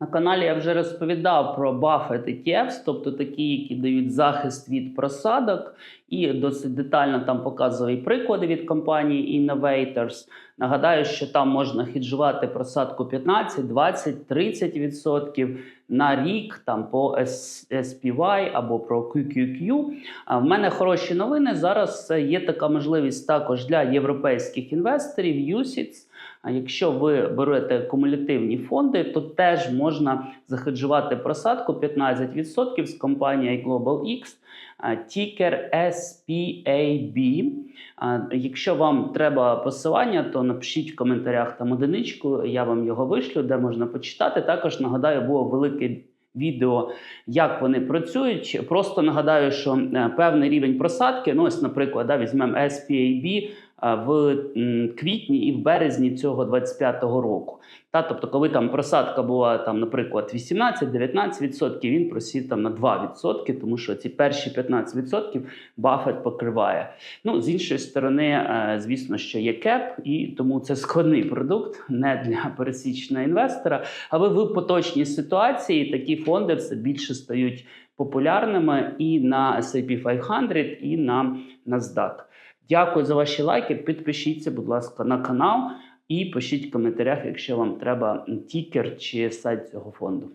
На каналі я вже розповідав про Buffett ETFs, тобто такі, які дають захист від просадок, і досить детально там показував і приклади від компанії Innovators. Нагадаю, що там можна хіджувати просадку 15, 20, 30% на рік там по SPY або про QQQ. В мене хороші новини. Зараз е, є така можливість також для європейських інвесторів UCITS. А якщо ви берете кумулятивні фонди, то теж можна захеджувати просадку 15% з компанією Global X, тікер SPAB. Якщо вам треба посилання, то напишіть в коментарях там одиничку, я вам його вишлю, де можна почитати. Також нагадаю, було велике відео, як вони працюють. Просто нагадаю, що е, певний рівень просадки, ну ось, наприклад, да, візьмемо SPAB в квітні і в березні цього 25-го року. Та, тобто, коли там просадка була, там, наприклад, 18-19%, він просів там на 2%, тому що ці перші 15% Баффет покриває. Ну, з іншої сторони, е, звісно, що є кеп, і тому це складний продукт не для пересічного інвестора. Але в поточній ситуації такі фонди все більше стають популярними і на S&P 500, і на NASDAQ. Дякую за ваші лайки. Підпишіться, будь ласка, на канал і пишіть в коментарях, якщо вам треба тікер чи сайт цього фонду.